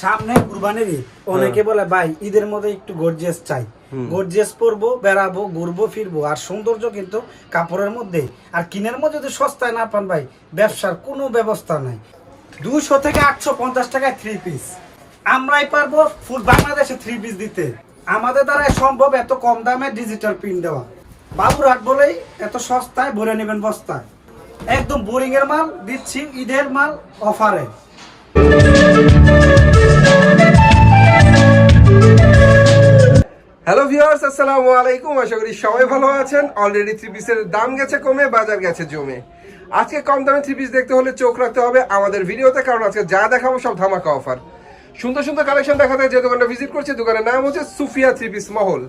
সামনে কুরবানির ঈদ। অনেকে বলে ভাই ঈদের মধ্যে একটু গর্জিয়াস চাই। গর্জিয়াস পরবো বেড়াবো ঘুরবো ফিরবো আর সৌন্দর্য কিন্তু কাপড়ের মধ্যে। আর কিনের মধ্যে যদি সস্তায় না পান ভাই ব্যবসার কোনো ব্যবস্থা নাই। দুশো থেকে আটশো পঞ্চাশ টাকায় থ্রি পিস আমরাই পারব ফুল বাংলাদেশে থ্রি পিস দিতে। আমাদের দ্বারা সম্ভব এত কম দামে ডিজিটাল প্রিন্ট দেওয়া। বাবুরহাট বলেই এত সস্তায় ভরে নেবেন বস্তায়। একদম বোরিং এর মাল দিচ্ছি ঈদের মাল অফারে হ্যালো ভিউয়ার্স আসসালামু আলাইকুম। আশা করি সবাই ভালো আছেন। অলরেডি থ্রি পিসের দাম গেছে কমে, বাজার গেছে জমে। আজকে কম দামে থ্রি পিস দেখতে হলে চোখ রাখতে হবে আমাদের ভিডিওতে, কারণ আজকে যা দেখাবো সব ধামাকা অফার সুন্দর সুন্দর কালেকশন দেখাতে যে দোকানটা ভিজিট করছে, দোকানের নাম হচ্ছে সুফিয়া থ্রি পিস মহল।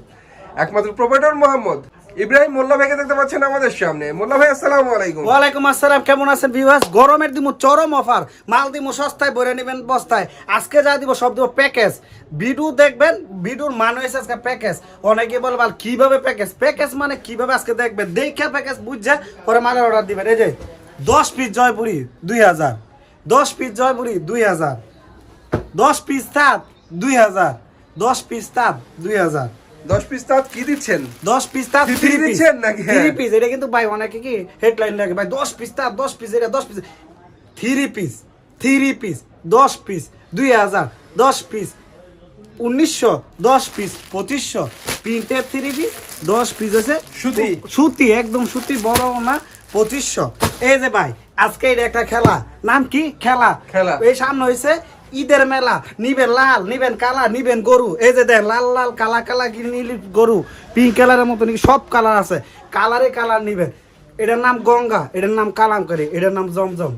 একমাত্র প্রোভাইডার মোহাম্মদ। ইব্রাহিম মোল্লা ভাইকে দেখতে পাচ্ছেন আমাদের সামনে। মোল্লা ভাই আসসালামু আলাইকুম। ওয়ালাইকুম আসসালাম কেমন আছেন ভিউয়ার্স গরমের দিমু চরম অফার মাল দিমু সস্তায় ভরে নেবেন বস্তায়। আজকে যা দিব সব দিব প্যাকেজ ভিডিও দেখবেন ভিডিওর মান হয়েছে আজকে প্যাকেজ অনেকে বলবে "আল, কীভাবে প্যাকেজ প্যাকেজ মানে কীভাবে আজকে দেখবেন? দেখে প্যাকেজ বুঝছে পরে মালের অর্ডার দিবেন। এই যে দশ পিস জয়পুরি দুই হাজার। দশ পিস জয়পুরি দুই হাজার। দশ পিস তাঁত দুই হাজার। দশ পিস তাঁত দুই হাজার। দশ পিস তাঁত কি দিচ্ছেন? দশ পিস piece পিস দিচ্ছেন নাকি? থ্রি হ্যাঁ। পিস এটা কিন্তু ভাই অনেকে কি হেডলাইন লাগে ভাই দশ পিস তার দশ পিস এটা দশ piece three piece three piece দশ পিস দুই হাজার দশ পিস উনিশশো দশ পিস পঁচিশশো। প্রিন্টের থ্রি পিস দশ পিস আছে। সুতি। সুতি একদম সুতি বড় না পঁচিশশো। এই যে ভাই আজকে এটা একটা খেলা। নাম কি? খেলা। খেলা। এই সামনে হয়েছে ঈদের মেলা নিবেন লাল নিবেন কালা নিবেন গরু। এই যে দেন লাল লাল কালা কালা কি নীল গরু। পিঙ্ক কালারের মতো নাকি সব কালার আছে। কালারে কালার নিবেন। এটার নাম গঙ্গা এটার নাম কালামকারি এটার নাম জমজম।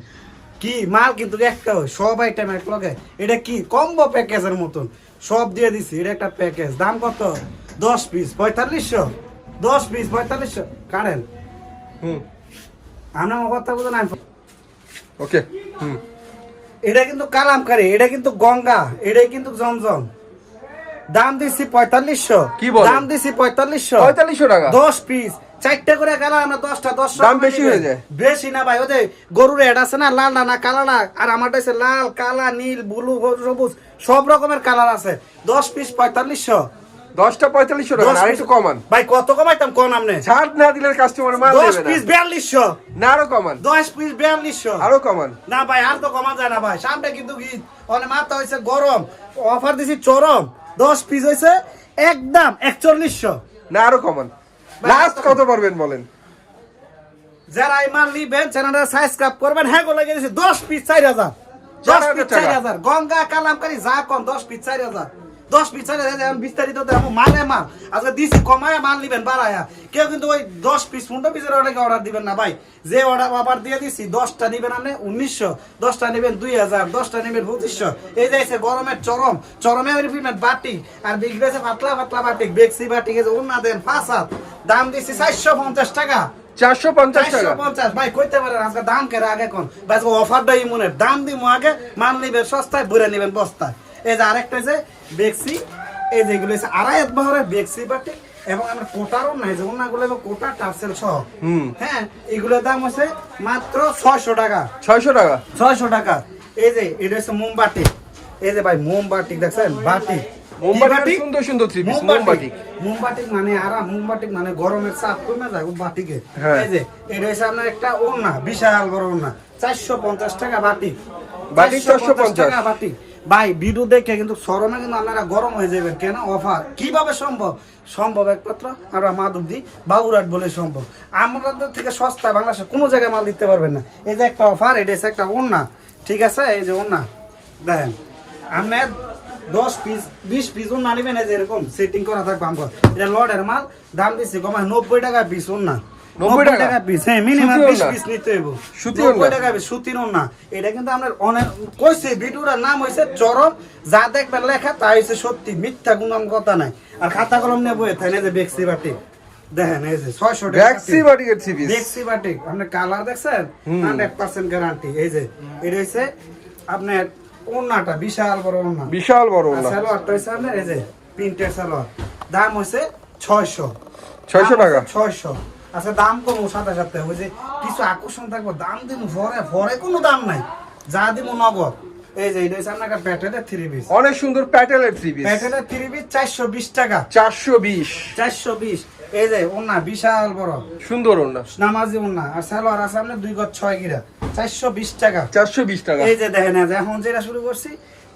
কি মাল কিন্তু একটা হয় সব আইটেম এক লগে। এটা কি? কম্বো প্যাকেজের মতন। সব দিয়ে দিছি এটা একটা প্যাকেজ দাম কত? দশ পিস পঁয়তাল্লিশশো। দশ পিস পঁয়তাল্লিশশো। কারেন হুম। আমরা আমার কথা আমি ওকে হুম। এটা কিন্তু কালামকারি এটা কিন্তু গঙ্গা এটাই কিন্তু জমজম। দাম দিছি পঁয়তাল্লিশশো। কি বলেন? দাম দিছি পঁয়তাল্লিশশো। পঁয়তাল্লিশশো টাকা? দশ পিস চারটে করে গেল আমরা দশটা দশ দাম বেশি হয়ে যায়। বেশি না ভাই ওদের গরুর এড আছে না লাল না না কালা না আর আমারটা হচ্ছে লাল কালা নীল ব্লু সবুজ সব রকমের কালার আছে। দশ পিস পঁয়তাল্লিশশো। দশটা পঁয়তাল্লিশশো টাকা আর একটু কমান। ভাই কত কমাইতাম? কোন আমনে? ছাড় না দিলে কাস্টমার মাল দশ পিস বিয়াল্লিশশো। না আরও কমান। দশ পিস বিয়াল্লিশশো। আরও কমান। না ভাই আর তো কমা যায় না ভাই। সামনে কিন্তু ঈদ অনেক মাথা হয়েছে গরম। অফার দিছি চরম। দশ পিস হয়েছে একদম একচল্লিশশো। না আরও কমান। লাস্ট কত পারবেন বলেন? যারা এই মাল নিবেন চ্যানেলটা সাবস্ক্রাইব করবেন হ্যাঁ গোলা গেছে দশ পিস চার হাজার। দশ পিস চার হাজার। গঙ্গা কালামকারি যা কম দশ পিস চার হাজার। দশ পিস বিস্তারিত দেবো মালে মাল। আজকে দিছি কমায় মাল নিবেন বাড়ায়া। কেউ কিন্তু ওই দশ পিস পনেরো পিসের অনেকে অর্ডার দিবেন না ভাই। যে অর্ডার আবার দিয়ে দিছি দশটা নিবেন আপনি উনিশশো। দশটা নিবেন দুই হাজার দশটা নিবেন পঁচিশশো। এই যাইছে গরমের চরম। চরমে রিপিমেন্ট বাটিক আর বিগ বেছে পাতলা পাতলা বাটি। বেক্সি বাটি যে ওনা দেন পাঁচ হাত। দাম দিছি চারশো পঞ্চাশ টাকা। চারশো পঞ্চাশ টাকা? পঞ্চাশ ভাই কইতে পারেন আজকে দাম কেরে আগে কোন? ভাই অফারটা ইমনের দাম দিব আগে মাল নিবেন সস্তায় ভরে নিবেন বস্তায়। এই যে আরেকটা যে বেক্সি এই যে এগুলো হচ্ছে আড়াই হাত বহরের বেক্সি বাটি এবং আমরা কোটারও নাই যে ওনাগুলো কোটা টার্সেল সহ। হ্যাঁ এগুলোর দাম হচ্ছে মাত্র ছয়শো টাকা। ছয়শো টাকা? ছয়শো টাকা। এই যে এটা হচ্ছে মোমবাটি এই যে ভাই মোমবাটি দেখছেন? বাটি মোমবাটি সুন্দর সুন্দর থ্রি পিস মোমবাতি। মোমবাটি মানে আরাম মোমবাতি মানে গরমের চাপ কমে যায় বাটিকে হ্যাঁ। এই যে এটা হচ্ছে আপনার একটা ওড়না বিশাল বড় ওড়না। চারশো পঞ্চাশ টাকা বাটি বাটি 450 টাকা বাটি ভাই ভিডিও দেখে কিন্তু সরমে কিন্তু আপনারা গরম হয়ে যাবেন। কেন? অফার। কীভাবে সম্ভব? সম্ভব একমাত্র আমরা মাধব দিই বাবুরাট বলে সম্ভব। আমাদের থেকে সস্তা বাংলাদেশে কোনো জায়গায় মাল দিতে পারবেন না। এই যে একটা অফার, এটা হচ্ছে একটা ওড়না। ঠিক আছে? এই যে ওড়না। দেখেন আমরা দশ পিস বিশ পিস ওড়না নেবেন, এই যে এরকম সেটিং করা থাকবে আমার এটা লডের মাল, দাম দিচ্ছি কমায় নব্বই টাকা পিস ওড়না। 90 টাকা? পিস হ্যাঁ মিনিমাম সুতি বিশ ওড়না? পিস নিতে হইব। সুতি নব্বই টাকা পিস সুতির ওড়না। এটা কিন্তু আপনার অনেক কইছে ভিডিওটার নাম হইছে চরম যা দেখবেন লেখা তা হইছে সত্যি মিথ্যা কোনো কথা নাই। আর খাতা কলম নিয়ে বইয়ে থাকেন যে বেক্সি বাটি দেখেন এই যে ছয়শো টাকা ব্যাক্সি বাটিকের থ্রি পিস বেক্সি বাটি আপনার কালার দেখছেন? হান্ড্রেড পার্সেন্ট গ্যারান্টি এই যে এটা হইছে আপনার ওড়নাটা বিশাল বড় বিশাল বড় আর সালোয়ারটা হইছে আপনার এই যে প্রিন্টের সালোয়ার। দাম হইছে ছয়শো। 600 টাকা? ছয়শো। আচ্ছা দাম কম সাথে সাথে ওই যে কিছু আকর্ষণ থাকব দাম দিব ফরে ফরে কোনো দাম নাই। যা দিব নগদ। এই যে এটা প্যাটেলের থ্রি পিস অনেক সুন্দর প্যাটেলের থ্রি পিস প্যাটেলের থ্রি পিস চারশো বিশ টাকা। চারশো বিশ। চারশো বিশ। এই যে ওনা বিশাল বড়। সুন্দর ওনা নামাজি ওনা আর সালোয়ার আছে আপনার দুই গজ ছয় গিরা। চারশো বিশ টাকা। চারশো বিশ টাকা। এই যে দেখেন এখন যেটা শুরু করছি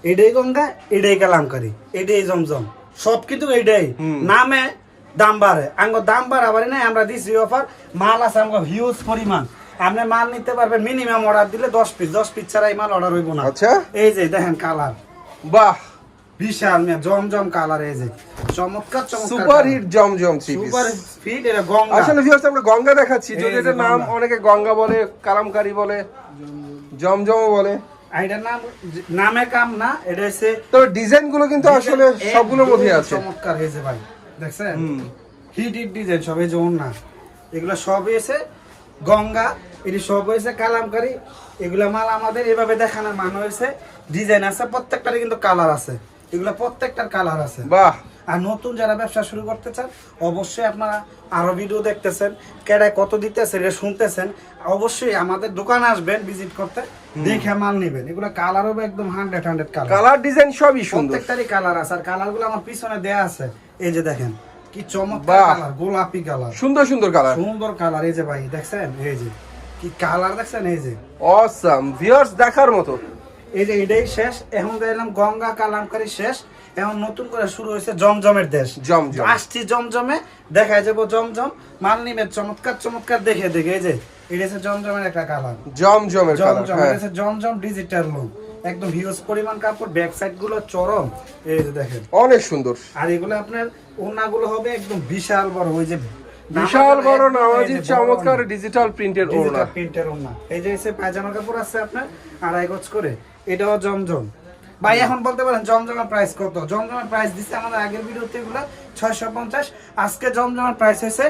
এটাই গঙ্গা এটাই কালামকারি এটাই জমজম। সব কিন্তু এইটাই। নামে দাম বাড়ে। আঙ্গ দাম বাড়াবাড়ি নাই আমরা দিচ্ছি অফার মাল আছে আমাকে হিউজ পরিমাণ। আপনি মাল নিতে পারবেন মিনিমাম অর্ডার দিলে দশ পিস দশ পিস ছাড়া এই মাল অর্ডার হইব না। আচ্ছা। এই যে দেখেন কালার বাহ বিশাল মিয়া জমজম কালার এই যে। চমৎকার চমৎকার সুপার হিট জমজম থ্রি পিস সুপার ফিট এটা গঙ্গা। আসলে ভিউয়ার্স আমরা গঙ্গা দেখাচ্ছি। যদি এটার নাম অনেকে গঙ্গা বলে কালামকারি বলে জমজমও বলে। এটার নাম নামে কাম না এটা হচ্ছে তবে ডিজাইনগুলো কিন্তু আসলে সবগুলোর মধ্যে আছে। চমৎকার হয়েছে ভাই। দেখছেন? হিট হিট ডিজাইন সব এই যে এগুলো সব এসে গঙ্গা এটি সব হয়েছে কালামকারি। এগুলো মাল আমাদের এভাবে দেখানোর মান হয়েছে ডিজাইন আছে প্রত্যেকটারই কিন্তু কালার আছে। এগুলো প্রত্যেকটার কালার আছে। বাহ! আর নতুন যারা ব্যবসা শুরু করতে চান অবশ্যই আপনারা আরও ভিডিও দেখতেছেন কেডায় কত দিতেছে এটা শুনতেছেন অবশ্যই আমাদের দোকানে আসবেন ভিজিট করতে দেখে মাল নেবেন। এগুলো কালার হবে একদম hundred hundred colour. Colour design সবই সুন্দর। প্রত্যেকটারই কালার আছে আর কালারগুলো আমার পিছনে দেয়া আছে। এই যে দেখেন কি চমৎকার। কালার গোলাপি কালার। সুন্দর সুন্দর কালার। সুন্দর কালার এই যে ভাই দেখছেন? এই যে কি কালার দেখছেন? এই যে। অসাম ভিউয়ার্স দেখার মতো। এই যে এটাই শেষ। এখন দেখলাম গঙ্গা কালামকারি শেষ। এখন নতুন করে শুরু হয়েছে জমজমের দেশ। জমজম। আসছি জমজমে দেখা যাব জমজম। মাল নিবে চমৎকার চমৎকার দেখে দেখে এই যে এটা হচ্ছে জমজমের একটা কালার। জমজমের জমজম হ্যাঁ। এটা হচ্ছে জমজম ডিজিটাল লোক একদম হিউজ পরিমাণ কাপড় ব্যাক সাইডগুলো চরম। এই যে দেখেন। অনেক সুন্দর। আর এগুলো আপনার ওনাগুলো হবে একদম বিশাল বড় ওই যে বিশাল বড় নামাজি চমৎকার ডিজিটাল প্রিন্টের ওড়না। প্রিন্টের ওনা এই যে এসে পায়জামা কাপড় আছে আপনার আড়াই গজ করে। এটাও জমজম। ভাই এখন বলতে পারেন জমজমের প্রাইস কত? জমজমের প্রাইস দিচ্ছে আমাদের আগের ভিডিওতে এগুলো ছয়শো পঞ্চাশ। আজকে জমজমের প্রাইস হয়েছে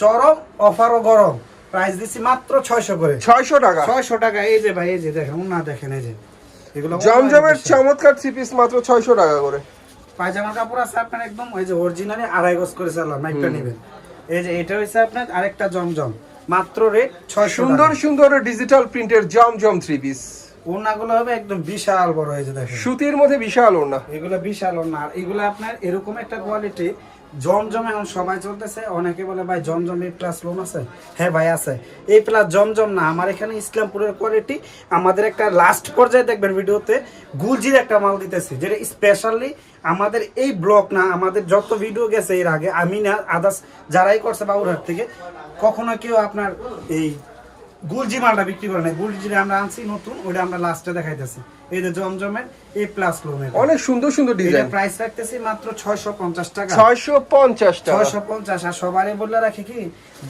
চরম অফার ও গরম। প্রাইস দিচ্ছি মাত্র ছয়শো করে। ছয়শো টাকা। ছয়শো টাকা। এই যে ভাই এই যে দেখেন ওনা দেখেন এই যে। জমজমের চমৎকার থ্রি পিস মাত্র ছয়শো টাকা করে। পায়জামার কাপড় আছে আপনার একদম ওই যে অরিজিনালি আড়াই গজ করে চালান মাইকটা নেবেন। এই যে এটা হচ্ছে আপনার আরেকটা জমজম মাত্র রেট ছয় সুন্দর সুন্দর ডিজিটাল প্রিন্টের জমজম থ্রি পিস ওনাগুলো হবে একদম বিশাল বড় হয়েছে দেখেন। সুতির মধ্যে বিশাল ওড়না। এগুলো বিশাল ওনা আর এগুলো আপনার এরকম একটা কোয়ালিটি জমজম এখন সবাই চলতেছে। অনেকে বলে, ভাই, জমজম এই প্লাস লোন আছে? হ্যাঁ ভাই, আছে। এই প্লাস জমজম না, আমার এখানে ইসলামপুরের কোয়ালিটি আমাদের একটা লাস্ট পর্যায়ে দেখবেন ভিডিওতে, গুলজির একটা মাল দিতেছি, যেটা স্পেশালি আমাদের এই ব্লক না, আমাদের যত ভিডিও গেছে এর আগে, আমি না আদার্স যারাই করছে বাবুরহাট থেকে, কখনো কেউ আপনার এই গুলজি মালটা বিক্রি করে নাই। গুলজি আমরা আনছি নতুন, ওইটা আমরা লাস্টে দেখাইতেছি। এই যে জমজমের প্লাস লোনের অনেক সুন্দর সুন্দর এটা ডিজাইন প্রাইস রাখতেছি মাত্র ছয়শো পঞ্চাশ টাকা। ছয়শো পঞ্চাশ টাকা। ছয়শো পঞ্চাশ আর সবারই বলে রাখি কি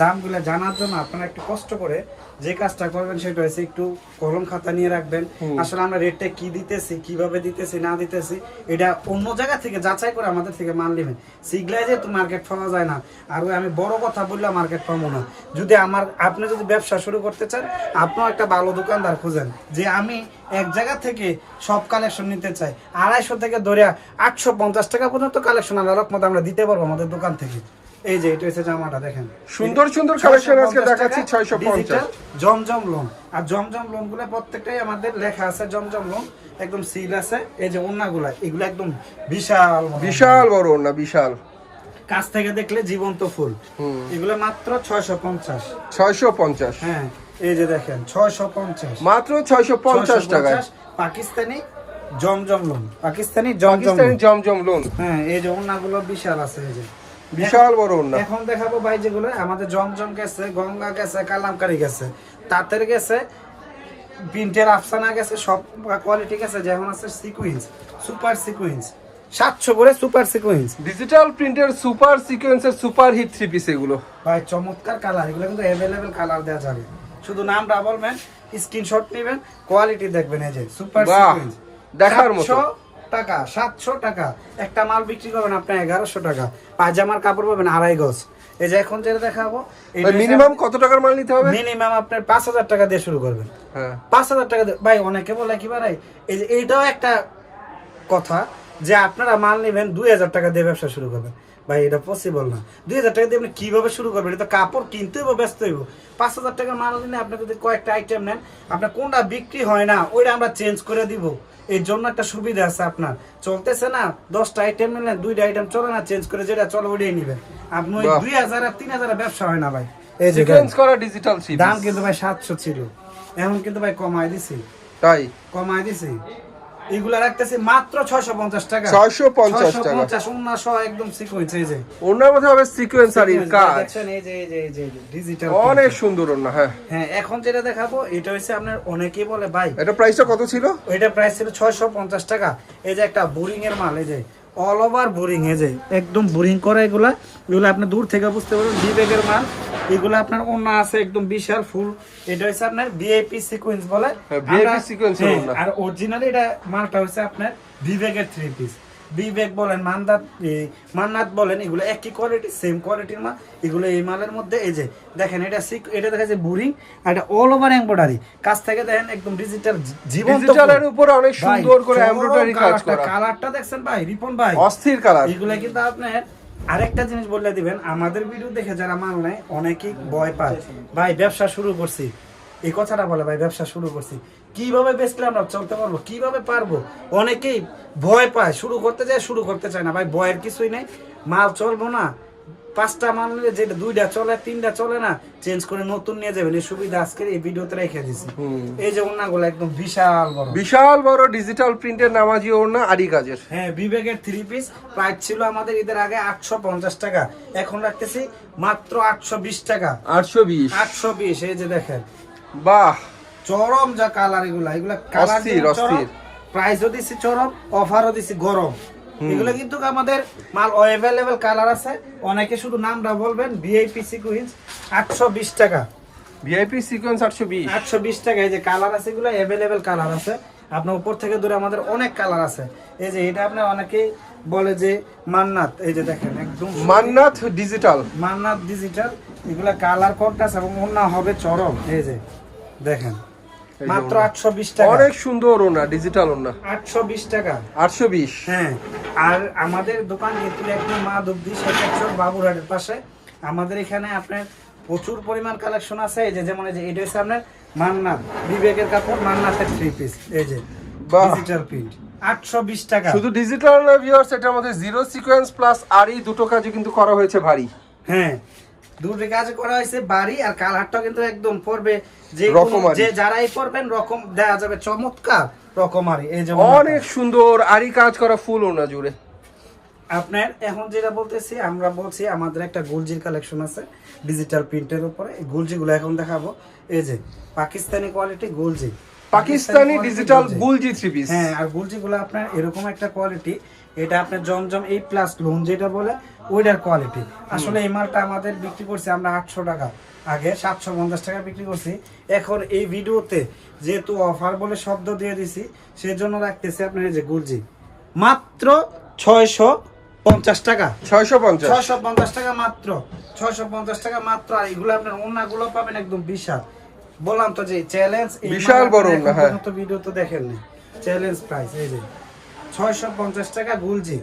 দামগুলো জানার জন্য আপনারা একটু কষ্ট করে যে কাজটা করবেন সেটা হচ্ছে একটু কলম খাতা নিয়ে রাখবেন। আসলে আমরা রেটটা কি দিতেছি কীভাবে দিতেছি না দিতেছি এটা অন্য জায়গা থেকে যাচাই করে আমাদের থেকে মাল নেবেন। সিগলাই যেহেতু মার্কেট পাওয়া যায় না আর আমি বড় কথা বললে মার্কেট পাবো না। যদি আমার আপনি যদি ব্যবসা শুরু করতে চান আপনিও একটা ভালো দোকানদার খুঁজেন যে আমি এক জায়গা থেকে সব কালেকশন নিতে চাই। আড়াইশো থেকে ধরে আটশো পঞ্চাশ টাকা পর্যন্ত কালেকশন আল্লাহ রকমত আমরা দিতে পারব আমাদের দোকান থেকে। এই যে এটা হচ্ছে জামাটা দেখেন। সুন্দর সুন্দর কালেকশন আজকে দেখাচ্ছি টাকা, ছয়শো পঞ্চাশ। digital জমজম লোন আর জমজম লোনগুলো প্রত্যেকটাই আমাদের লেখা আছে জমজম লোন একদম সিল আছে। এই যে ওন্নাগুলা এগুলো একদম বিশাল বিশাল বড় ওড়না বিশাল। কাছ থেকে দেখলে জীবন্ত ফুল। এগুলো মাত্র ছয়শো পঞ্চাশ। ছয়শো পঞ্চাশ। হ্যাঁ। এই যে দেখেন ছয়শো পঞ্চাশ। মাত্র ছয়শো পঞ্চাশ টাকায়। পাকিস্তানি জমজম লোন পাকিস্তানি জমজম পাকিস্তানি জমজম লোন হ্যাঁ এই যে বিশাল আছে এই যে। বিশাল বড় এখন দেখাবো ভাই যেগুলো আমাদের জমজম গেছে গঙ্গা গেছে কালামকারি গেছে তাঁতের গেছে প্রিন্টের আফসানা গেছে সব কোয়ালিটি গেছে যেমন আছে সিকুয়েন্স সুপার সিকুয়েন্স সাতশো করে সুপার সিকুয়েন্স ডিজিটাল প্রিন্টের সুপার সিকোয়েন্সের সুপার হিট থ্রি পিস এগুলো। ভাই চমৎকার কালার এগুলো কিন্তু অ্যাভেলেবেল কালার দেওয়া যাবে। শুধু নামটা বলবেন স্ক্রিনশট নেবেন কোয়ালিটি দেখবেন এই যে সুপার সিকুয়েন্স দেখার মতো। টাকা সাতশো টাকা। একটা মাল বিক্রি করবেন আপনি এগারোশো টাকা। পায়জামার কাপড় পাবেন আড়াই গজ। এই যে এখন যেটা দেখাবো মিনিমাম কত টাকার মাল নিতে হবে? মিনিমাম আপনার পাঁচ হাজার টাকা দিয়ে শুরু করবেন। হ্যাঁ। পাঁচ হাজার টাকা ভাই অনেকে বলে কি ভাই এই যে এইটাও একটা কথা যে আপনারা মাল নেবেন দুই হাজার টাকা দিয়ে ব্যবসা শুরু করবেন। ভাই এটা পসিবল না। দুই হাজার টাকা দিয়ে আপনি কীভাবে শুরু করবেন? এটা তো কাপড় কিনতে হইব ব্যস্ত হইব। পাঁচ হাজার টাকার মাল নিলে আপনি যদি কয়েকটা আইটেম নেন আপনার কোনটা বিক্রি হয় না ওইটা আমরা চেঞ্জ করে দিব। এই জন্য একটা সুবিধা আছে আপনার। চলতেছে না দশটা আইটেম নিলেন দুইটা আইটেম চলে না চেঞ্জ করে যেটা চলে ওইটাই নিবেন। আপনি ওই দুই হাজার আর তিন হাজার ব্যবসা হয় না ভাই। এই যে করা ডিজিটাল দাম কিন্তু ভাই সাতশো ছিল। এখন কিন্তু ভাই কমাই দিছি। তাই? কমাই দিছি। এগুলা রাখতেছি মাত্র ছয়শো পঞ্চাশ টাকা। 650 টাকা। পঞ্চাশ উন্নাস একদম সিকোয়েন্স এই যে। ওনার মধ্যে হবে সিকোয়েন্স আর কাজ। দেখছেন এই যে এই যে এই যে ডিজিটাল অনেক সুন্দর ওনা হ্যাঁ। হ্যাঁ এখন যেটা দেখাবো এটা হচ্ছে আপনার অনেকেই বলে ভাই এটা প্রাইসটা কত ছিল? ওইটা প্রাইস ছিল ছয়শো পঞ্চাশ টাকা। এই যে একটা বোরিং এর মাল এই যে অল ওভার বোরিং এই যে একদম বোরিং করা এগুলা। এগুলো আপনি দূর থেকে বুঝতে পারবেন বিবেকের মাল। এগুলো আপনার অন্য আছে একদম বিশাল ফুল। এটা হচ্ছে আপনার ভিআইপি সিকোয়েন্স বলে। হ্যাঁ, এর হ্যাঁ, ওড়না। আর অরিজিনালি এটা মালটা হচ্ছে আপনার বিবেকের থ্রি পিস বিবেক বলেন মান্দাত মান্নাত বলেন এগুলো একই কোয়ালিটি সেম কোয়ালিটির মাল। এগুলো এই মালের মধ্যে এই যে দেখেন এটা এটা দেখা যায় বুরিং আর এটা অল ওভার এমব্রয়ডারি কাছ থেকে দেখেন একদম ডিজিটাল জীবন্ত ডিজিটালের উপরে অনেক সুন্দর করে এমব্রয়ডারি কাজ করা। কালারটা দেখছেন ভাই রিপন ভাই। অস্থির কালার এগুলা কিন্তু আপনার আরেকটা জিনিস বলে দিবেন, আমাদের ভিডিও দেখে যারা মাল নেয়, অনেকেই ভয় পায়। ভাই, ব্যবসা শুরু করছি। এই কথাটা বলে, ভাই, ব্যবসা শুরু করছি। কীভাবে বেচলে আমরা চলতে পারব? কীভাবে পারব? অনেকেই ভয় পায়। শুরু করতে যায়, শুরু করতে চায় না। ভাই, ভয়ের কিছুই নেই। মাল চলবো না। পাঁচটা মাল নিলে যেটা দুইটা চলে তিনটা চলে না চেঞ্জ করে নতুন নিয়ে যাবেন। এই সুবিধা আজকের এই ভিডিওতে রেখে দিছি। এই যে ওনাগুলো একদম বিশাল বড়। বিশাল বড় ডিজিটাল প্রিন্টের নামাজি ওড়না আরি কাজের। হ্যাঁ বিবেকের থ্রি পিস প্রাইস ছিল আমাদের ঈদের আগে আটশো পঞ্চাশ টাকা। এখন রাখতেছি মাত্র আটশো বিশ টাকা। আটশো বিশ। আটশো বিশ এই যে দেখেন। বাহ! চরম যা কালার এগুলা। এগুলা কালার অস্থির, অস্থির। প্রাইসও দিছি চরম অফারও দিছি গরম। এগুলো কিন্তু আমাদের মাল অ্যাভেলেবেল কালার আছে। অনেকে শুধু নামটা বলবেন ভিআইপি সিকুইন্স আটশো বিশ টাকা। ভিআইপি সিকোয়েন্স আটশো বিশ। আটশো বিশ টাকা এই যে কালার আছে এগুলো অ্যাভেলেবেল কালার আছে। আপনার উপর থেকে দূরে আমাদের অনেক কালার আছে। এই যে এটা আপনার অনেকেই বলে যে মান্নাত এই যে দেখেন একদম মান্নাত ডিজিটাল মান্নাত ডিজিটাল এগুলা কালার কোডটাস এবং অন্য হবে চরম এই যে দেখেন। মাত্র ওড়না। আটশো বিশ টাকা। অনেক সুন্দর ওনা ডিজিটাল ওনা আটশো বিশ টাকা। আটশো বিশ। হ্যাঁ আর আমাদের দোকান কিন্তু একদম মা দুব্দি শেখাচ্ছর বাবুরহাটের পাশে। আমাদের এখানে আপনার প্রচুর পরিমাণ কালেকশন আছে। এই যে যেমন এই যে এটা হচ্ছে আপনার মান্নাত বিবেকের কাপড় মান্নাতের থ্রি পিস এই যে ডিজিটাল প্রিন্ট আটশো বিশ টাকা। শুধু ডিজিটাল না ভিউয়ার্স এটার মধ্যে জিরো সিকোয়েন্স প্লাস আরি দুটো কাজই কিন্তু করা হয়েছে ভারী। হ্যাঁ দুটো কাজ করা হয়েছে বাড়ি আর কালারটাও কিন্তু একদম পড়বে যে যে যারাই পড়বেন রকম যাবে। চমৎকার রকমারি এই যে অনেক সুন্দর আরি কাজ করা ফুল ওনা জুড়ে। আপনার এখন যেটা বলতেছি আমরা বলছি আমাদের একটা গুলজির কালেকশন আছে ডিজিটাল প্রিন্টের উপরে। গুলজিগুলো এখন দেখাবো। এই যে পাকিস্তানি কোয়ালিটি গুলজি। পাকিস্তানি ডিজিটাল গুলজি। গুলজি থ্রি পিস হ্যাঁ আর গুলজিগুলো আপনার এরকম একটা কোয়ালিটি এটা আপনার জমজম এই প্লাস লোন যেটা বলে ওইটার কোয়ালিটি আসলে এই মালটা আমাদের বিক্রি করছি আমরা আটশো টাকা। আগে সাতশো পঞ্চাশ টাকা বিক্রি করছি। এখন এই ভিডিওতে যেহেতু অফার বলে শব্দ দিয়ে দিছি সেজন্য রাখতেছি আপনার এই যে গুলজি মাত্র ছয়শো পঞ্চাশ টাকা। ছয়শো পঞ্চাশ। ছয়শো পঞ্চাশ টাকা মাত্র। ছয়শো পঞ্চাশ টাকা মাত্র আর এগুলো আপনার ওনাগুলো পাবেন একদম বিশাল। বললাম তো যে চ্যালেঞ্জ বিশাল বড় ওড়না, হ্যাঁ। ভিডিও তো দেখেননি। চ্যালেঞ্জ প্রাইস এই যে। ছয়শো পঞ্চাশ টাকা গুলজি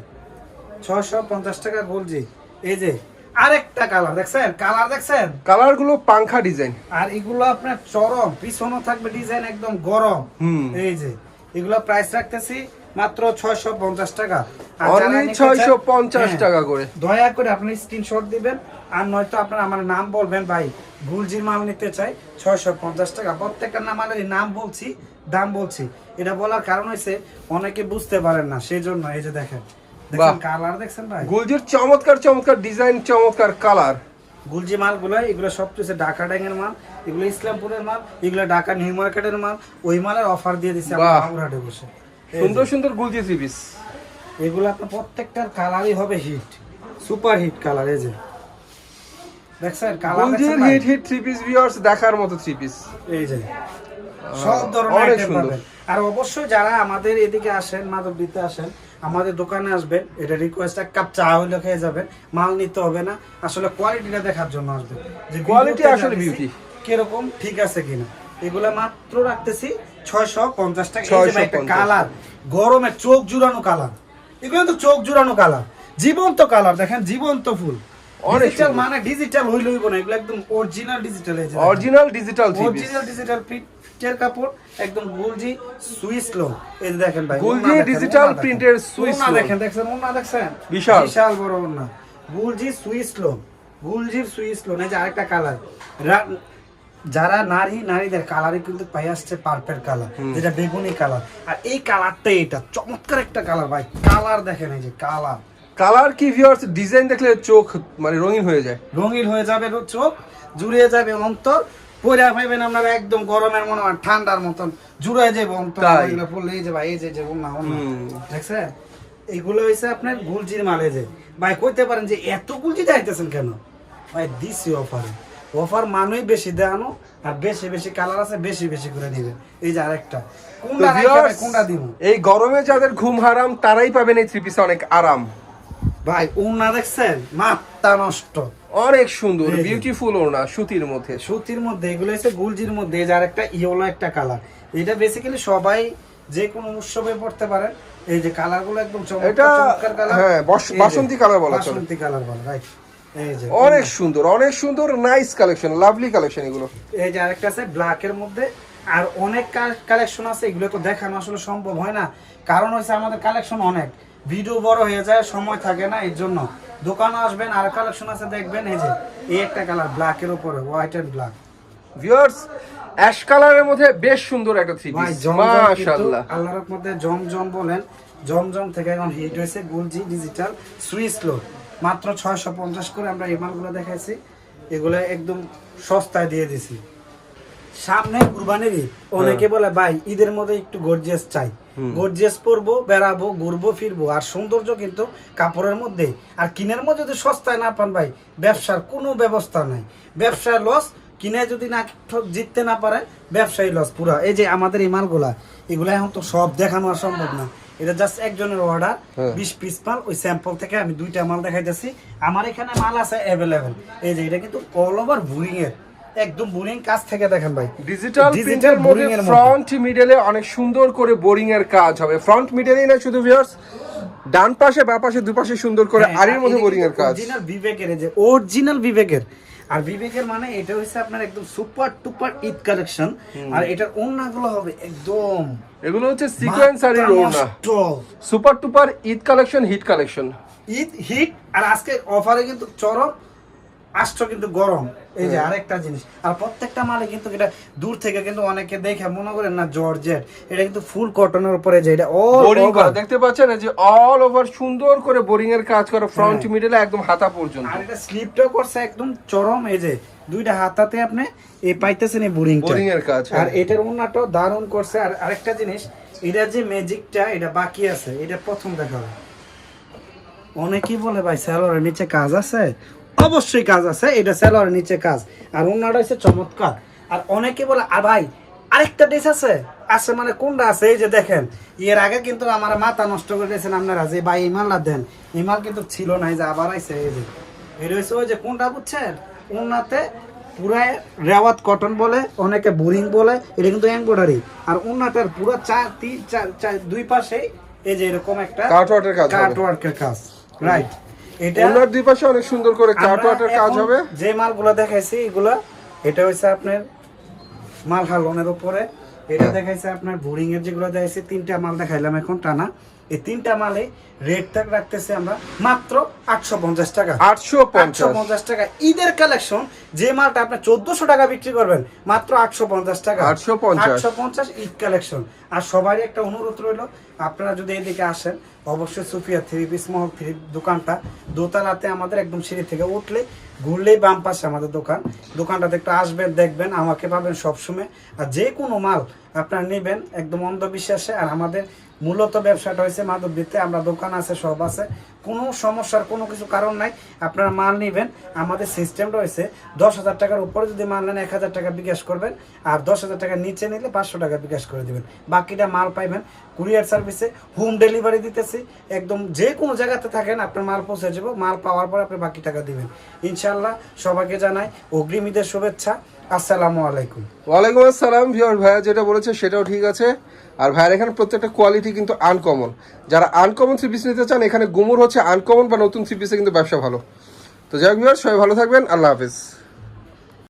ছয়শো পঞ্চাশ টাকা গুলজি। এই যে আরেকটা কালার দেখছেন? কালার দেখছেন? কালারগুলো পাংখা ডিজাইন আর এগুলো আপনার চরম পিছনও থাকবে ডিজাইন একদম গরম। হুম। এই যে এগুলো প্রাইস রাখতেছি মাত্র ছয়শো পঞ্চাশ টাকা। ছয়শো পঞ্চাশ হ্যাঁ। টাকা করে। দয়া করে আপনি স্ক্রিনশট দিবেন আর নয়তো আপনার আমার নাম বলবেন ভাই। গুলজির মাল নিতে চাই ছয়শো পঞ্চাশ টাকা। প্রত্যেকটা নামালের নাম বলছি দাম বলছি। এটা বলার কারণ হয়েছে অনেকে বুঝতে পারেন না সেই জন্য এই যে দেখেন। কালার দেখছেন ভাই? গুলজির চমৎকার চমৎকার ডিজাইন চমৎকার কালার। গুলজি মালগুলো এগুলো সব ঢাকা ড্যাঙের মাল এগুলো ইসলামপুরের মাল এগুলো ঢাকা নিউ মার্কেটের মাল ওই মালের অফার দিয়ে দিচ্ছে বাবুরহাটে বসে। সুন্দর সুন্দর গুলজি থ্রি পিস এগুলো আপনার প্রত্যেকটার কালারই হবে হিট সুপার হিট কালার এই যে। দেখছেন colour গুলজির hit hit three piece viewers দেখার মতো থ্রি পিস এই যে। সব ধরনের পাবেন। আর অবশ্যই যারা আমাদের এদিকে আসেন মাদক দিতে আসেন আমাদের দোকানে আসবেন এটা রিকোয়েস্ট এক কাপ চা হইলে খেয়ে যাবেন মাল নিতে হবে না আসলে কোয়ালিটিটা দেখার জন্য আসবেন যে ভিডিওতে আসলে beauty। কীরকম ঠিক আছে কিনা? এগুলা মাত্র রাখতেছি ছয়শো পঞ্চাশ টাকা। এই যে একটা কালার গরমে চোখ জুড়ানো কালার এগুলো তো চোখ জুড়ানো কালার জীবন্ত কালার দেখেন জীবন্ত ফুল। ডিজিটাল মানে ডিজিটাল হইল হইব না এগুলো একদম original digital original digital original digital প্রিন্টের কাপড় একদম গুলজি সুইস লো। এই যে দেখেন ভাই গুলজি ওড়না দেখেন, digital ওড়না দেখেন। দেখেন ওড়না দেখছেন? বিশাল। বিশাল বড় ওড়না। গুলজি সুইস লো গুলজির সুইস লো। এই যে আরেকটা কালার। যারা নারী নারীদের কালারে কিন্তু পাই আসছে পার্পেল কালার যেটা বেগুনি কালার। আর এই কালারটা এটা চমৎকার একটা কালার ভাই। কালার দেখেন এই যে কালার। কালার কি ভিউয়ার্স ডিজাইন দেখলে চোখ মানে রঙিন হয়ে যায়। রঙিন হয়ে যাবে চোখ জুড়িয়ে যাবে অন্তর। পয়রা পাইবেন আপনারা একদম গরমের মনে হয় ঠান্ডার মতন। জুড়ে যাবে এগুলো পড়লে এই যে ভাই এই যে যে ওনা ওনা এইগুলো হইছে আপনার গুলজির মালে যে। ভাই কইতে পারেন যে এত গুলজি যাইতেছেন কেন? ভাই দিছি অফারে। অফার মানুই বেশি দেখানো আর বেশি বেশি কালার আছে বেশি বেশি করে দিবেন এই যে আরেকটা। কোনটা দিব? এই গরমে যাদের ঘুম হারাম তারাই পাবেন এই থ্রি পিসে অনেক আরাম। ভাই ওনা দেখছেন? মাত্রা নষ্ট। অনেক সুন্দর বিউটিফুল ওড়না সুতির মধ্যে। সুতির মধ্যে এগুলো হচ্ছে গুলজির মধ্যে যার একটা ইয়েলো একটা কালার এটা বেসিক্যালি সবাই যে কোনো উৎসবে পড়তে পারে এই যে কালারগুলো একদম এটা, কালার হ্যাঁ, বাসন্তী colour বলা চলে। বাসন্তী কালার বলা রাইট অনেক সুন্দর অনেক সুন্দর নাইস কালেকশন লাভলি কালেকশন এগুলো। এই যে আরেকটা আছে ব্ল্যাক এর মধ্যে। আর অনেক কালেকশন আছে এগুলো তো দেখানো আসলে সম্ভব হয় না। কারণ হচ্ছে আমাদের কালেকশন অনেক। ভিডিও বড় হয়ে যায় সময় থাকে না এর জন্য। দোকানে আসবেন আর কালেকশন আছে দেখবেন এই যে এই একটা কালার ব্ল্যাক এর উপরে white and black viewers ash কালারের মধ্যে বেশ সুন্দর একটা থ্রি পিস মাশাআল্লাহ। আল্লাহর মধ্যে জমজম বলেন জমজম থেকে এখন হিট হয়েছে গুলজি ডিজিটাল সুইস লো মাত্র ছয়শো পঞ্চাশ করে আমরা এই মালগুলো দেখাইছি এগুলো একদম সস্তায় দিয়ে দিছি। সামনে কুরবানির ঈদ। অনেকে বলে ভাই ঈদের মধ্যে একটু গর্জিয়াস চাই। গর্জিয়াস পরবো বেড়াবো ঘুরবো ফিরবো আর সৌন্দর্য কিন্তু কাপড়ের মধ্যে। আর কিনের মধ্যে যদি সস্তায় না পান ভাই ব্যবসার কোনো ব্যবস্থা নাই। ব্যবসায় লস কিনে যদি না জিততে না পারে ব্যবসায়ী লস পুরা। এই যে আমাদের এই মালগুলা এগুলা এখন তো সব দেখানো আর সম্ভব না। এটা জাস্ট একজনের অর্ডার হ্যাঁ। বিশ পিস মাল ওই স্যাম্পল থেকে আমি দুইটা মাল দেখাইতেছি। আমার এখানে মাল আছে অ্যাভেলেবেল এই যে এটা কিন্তু অল ওভার বুরিং এর একদম বুরিং কাজ থেকে দেখেন ভাই। ডিজিটাল এর ফ্রন্ট মিডলে অনেক সুন্দর করে বোরিং এর কাজ হবে। ফ্রন্ট মিডলেই না শুধু ভিউয়ার্স ডান পাশে বা পাশে দুপাশে সুন্দর করে হ্যাঁ, আরির মধ্যে বোরিং এর কাজ। অরিজিনাল বিবেকের যে অরিজিনাল বিবেকের আর বিবেকের মানে এটা হচ্ছে আপনার একদম সুপার টুপার ঈদ কালেকশন আর এটার ওড়নাগুলো হবে একদম এগুলো হচ্ছে সিকোয়েন্স আরির ওড়না। Super duper Eid collection hit collection Eid hit আর আজকে অফারে কিন্তু চরম আসছো কিন্তু গরম। এই যে আরেকটা জিনিস। আর প্রত্যেকটা মালে কিন্তু এটা দূর থেকে কিন্তু অনেকে দেখে মনে করেন না জর্জেট। এটা কিন্তু ফুল কটনের উপরে যে এটা অল বোরিং করা দেখতে পাচ্ছেন যে অল ওভার সুন্দর করে বোরিং এর কাজ করা ফ্রন্ট মিডলে একদম হাতা পর্যন্ত। আর এটা স্লিপটাও করছে একদম চরম এই যে দুইটা হাতাতে আপনি এই পাইতেছেন এই বোরিং Boring এর কাজ, হ্যাঁ। আর এটার ওন্নাটাও দারুণ করছে। আর আরেকটা জিনিস এটা যে ম্যাজিকটা এটা বাকি আছে। এটা প্রথম দেখা অনেকেই বলে ভাই স্যালোয়ারের নিচে কাজ আছে? অবশ্যই কাজ আছে এটা স্যালোয়ারের নিচে কাজ। আর ওন্নাটা হচ্ছে চমৎকার। আর অনেকে বলে আর ভাই আরেকটা ড্রেস আছে? আছে মানে কোনটা আছে? এই যে দেখেন এর আগে কিন্তু আমার মাথা নষ্ট করে দিয়েছেন আপনারা যে ভাই এই মালটা দেন। এই মাল কিন্তু ছিল না যে আবার আইছে এই যে। এটা হচ্ছে ওই যে কোনটা বুঝছেন? ওনাতে পুরাই রেওয়াত কটন বলে অনেকে বোরিং বলে এটা কিন্তু এমব্রয়ডারি আর ওনাটার পুরো চার তিন চার চার দুই পাশে এই যে এরকম একটা কাটওয়ার্কের কাজ কাটওয়ার্কের কাজ রাইট ওনার দুই পাশে অনেক সুন্দর করে আমরা কাজ হবে যে মালগুলো দেখাইছি এগুলো এটা হচ্ছে আপনার মাল হালনের উপরে এটা। দেখাইছে আপনার বোরিং এর যেগুলো দেখাইছে তিনটা মাল দেখাইলাম এখন টানা এই তিনটা মালে রেট টাক রাখতেছে আমরা মাত্র আটশো পঞ্চাশ টাকা। আটশো আটশো পঞ্চাশ টাকা। ঈদের কালেকশন যে মালটা আপনি চোদ্দশো টাকা বিক্রি করবেন মাত্র আটশো পঞ্চাশ টাকা। 850 আটশো পঞ্চাশ ঈদ কালেকশন আর সবারই একটা অনুরোধ রইল আপনারা যদি এদিকে আসেন অবশ্যই Sufia three piece Mahal three দোকানটা দোতলাতে আমাদের একদম সিঁড়ি থেকে উঠলে ঘুরলেই বাম পাশে আমাদের দোকান। দোকানটাতে একটু আসবেন দেখবেন আমাকে পাবেন সবসময়। আর যে কোনো মাল আপনারা নেবেন একদম অন্ধবিশ্বাসে আর আমাদের মূলত ব্যবসাটা হয়েছে মাদক মাধবদীতে আমরা দোকান আছে, সব আছে। কোনো সমস্যার কোনো কিছু কারণ নাই। আপনারা মাল নেবেন। আমাদের সিস্টেমটা হয়েছে, দশ হাজার টাকার উপরে যদি মাল নেন, এক হাজার টাকা বিকাশ করবেন। আর দশ হাজার টাকার নিচে নিলে পাঁচশো টাকা বিকাশ করে দেবেন। বাকিটা মাল পাইবেন। কুরিয়ার সার্ভিসে হোম ডেলিভারি দিতেছি। একদম যে কোনো জায়গাতে থাকেন, আপনার মাল পৌঁছে যাব। মাল পাওয়ার পর আপনি বাকি টাকা দিবেন। ইনশাল্লাহ সবাইকে জানাই অগ্রিমীদের শুভেচ্ছা। আসসালামু আলাইকুম। ওয়ালাইকুম আসসালাম ভিওর ভাইয়া, যেটা বলেছে সেটাও ঠিক আছে। আর ভাইয়ের এখানে প্রত্যেকটা কোয়ালিটি কিন্তু আনকমন যারা আনকমন থ্রি পিস নিতে চান, এখানে গুমুর হচ্ছে আনকমন বা নতুন থ্রি পিসে কিন্তু ব্যবসা ভালো। তো যাই হোক সবাই ভালো থাকবেন, আল্লাহ হাফিজ।